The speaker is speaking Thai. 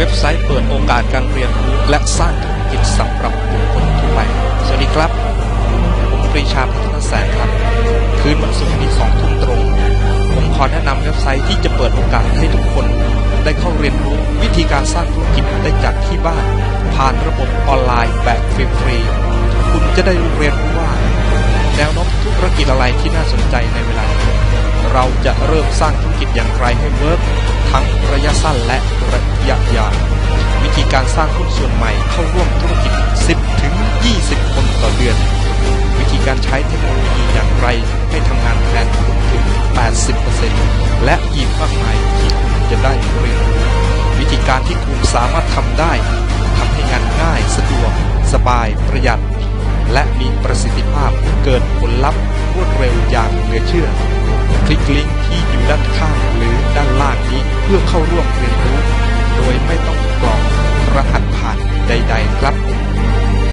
ว็บไซต์เปิดโอกาสการเรียนรู้และสร้างธุรกิจสำหรับบุคคลทั่วไป สวัสดีครับผมปรีชาพัฒนแสงครับ คืนวันศุกร์นี้สองทุ่มตรง ผมขอแนะนำเว็บไซต์ที่จะเปิดโอกาสให้ทุกคน ได้เข้าเรียนรู้วิธีการสร้างธุรกิจได้จากที่บ้าน ผ่านระบบออนไลน์แบบฟรีๆคุณจะได้เรียนรู้ว่าแนวโน้มธุรกิจอะไรที่น่าสนใจในเวลานี้เราจะเริ่มสร้างธุรกิจอย่างไรให้เวิร์กทั้งระยะสั้นและระยะ รสร้างหุ้นส่วนใหม่เข้าร่วมธุรกิจ 10 ถึง 20 คนต่อเดือน วิธีการใช้เทคโนโลยีอย่างไรให้ทำงานแทนคุณถึง 80%และอีกมากมายที่คุณจะได้เรียนรู้วิธีการที่คุณสามารถทำได้ทำให้งานง่ายสะดวก สบายประหยัด และมีประสิทธิภาพเกิดผลลัพธ์รวดเร็วอย่างเหลือเชื่อ คลิกลิงก์ที่อยู่ด้านข้างหรือด้านล่างนี้เพื่อเข้าร่วมเรียนรู้ โดยไม่ต้อง กร